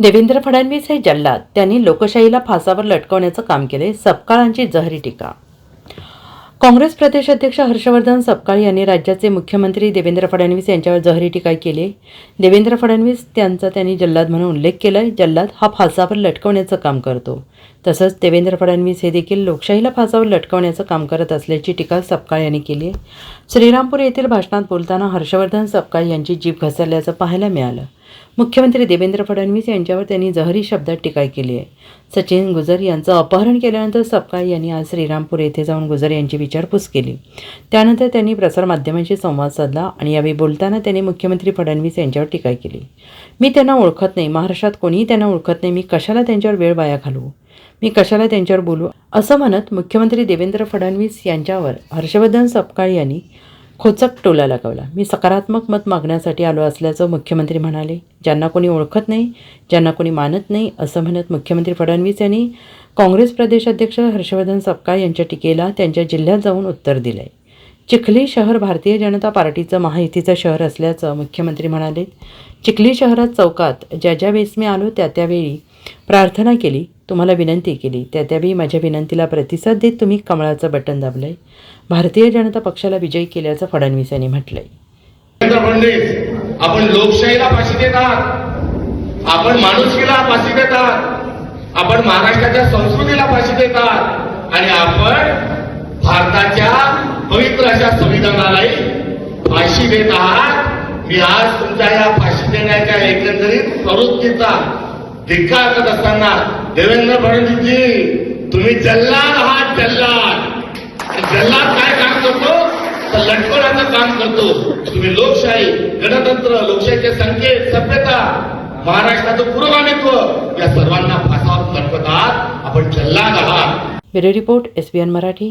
देवेंद्र फडणवीस हे जल्लाद. त्यांनी लोकशाहीला फासावर लटकवण्याचं काम केले. सपकाळांची जहरी टीका. काँग्रेस प्रदेश अध्यक्ष हर्षवर्धन सपकाळ यांनी राज्याचे मुख्यमंत्री देवेंद्र फडणवीस यांच्यावर जहरी टीका केली. देवेंद्र फडणवीस त्यांचा त्यांनी जल्लाद म्हणून उल्लेख केलाय. जल्लाद हा फासावर लटकवण्याचं काम करतो. तसंच देवेंद्र फडणवीस हे देखील लोकशाहीला फासावर लटकवण्याचं काम करत असल्याची टीका सपकाळ यांनी केली. आहे श्रीरामपूर येथील भाषणात बोलताना हर्षवर्धन सपकाळ यांची जीभ घसरल्याचं पाहायला मिळालं. मुख्यमंत्री देवेंद्र फडणवीस यांच्यावर त्यांनी जहरी शब्दात टीका केली आहे. सचिन गुजर यांचं अपहरण केल्यानंतर सपकाळ यांनी आज श्रीरामपूर येथे जाऊन गुजर यांची विचारपूस केली. त्यानंतर त्यांनी प्रसारमाध्यमांशी संवाद साधला आणि यावेळी बोलताना त्यांनी मुख्यमंत्री फडणवीस यांच्यावर टीका केली. मी त्यांना ओळखत नाही. महाराष्ट्रात कोणीही त्यांना ओळखत नाही. मी कशाला त्यांच्यावर वेळ वाया घालवू? मी कशाला त्यांच्यावर बोलू? असं म्हणत मुख्यमंत्री देवेंद्र फडणवीस यांच्यावर हर्षवर्धन सपकाळ यांनी खोचक टोला लगावला. मी सकारात्मक मत मागण्यासाठी आलो असल्याचं मुख्यमंत्री म्हणाले. ज्यांना कोणी ओळखत नाही ज्यांना कोणी मानत नाही असं म्हणत मुख्यमंत्री फडणवीस यांनी काँग्रेस प्रदेश अध्यक्ष हर्षवर्धन सपकाळ यांच्या टीकेला त्यांच्या जिल्ह्यात जाऊन उत्तर दिलं आहे चिखली शहर भारतीय जनता पार्टीचं महायुतीचं शहर असल्याचं मुख्यमंत्री म्हणाले चिखली शहरात चौकात ज्या ज्या वेळेस मी आलो त्या त्यावेळी प्रार्थना केली. तुम्हाला विनंती केली. त्या त्यावेळी माझ्या विनंतीला प्रतिसाद देत तुम्ही कमळाचं बटन दाबलंय. भारतीय जनता पक्षाला विजयी केल्याचं फडणवीस यांनी म्हटलंय आपण लोकशाहीला फाशी देतात. आपण माणुसकीला फाशी देतात. आपण महाराष्ट्राच्या संस्कृतीला फाशी देतात. आणि आपण भारताच्या पवित्र अशा संविधानालाही फाशी देत आहात. मी आज तुमच्या या फाशी देण्याच्या एकंदरीत प्रवृत्तीचा धिक्कार करत असताना देवेंद्र फडणवीसजी तुम्ही जल्लाद आहात जल्लाद जल्लाद काय काम करतो? तर लटकवण्याचं काम करतो. तुम्ही लोकशाही गणतंत्र लोकशाहीचे संकेत सभ्यता महाराष्ट्राचं पुरोगामित्व या सर्वांना फासावर लटकत आहात आपण जल्लाद आहात. Bureau report S B N Marathi.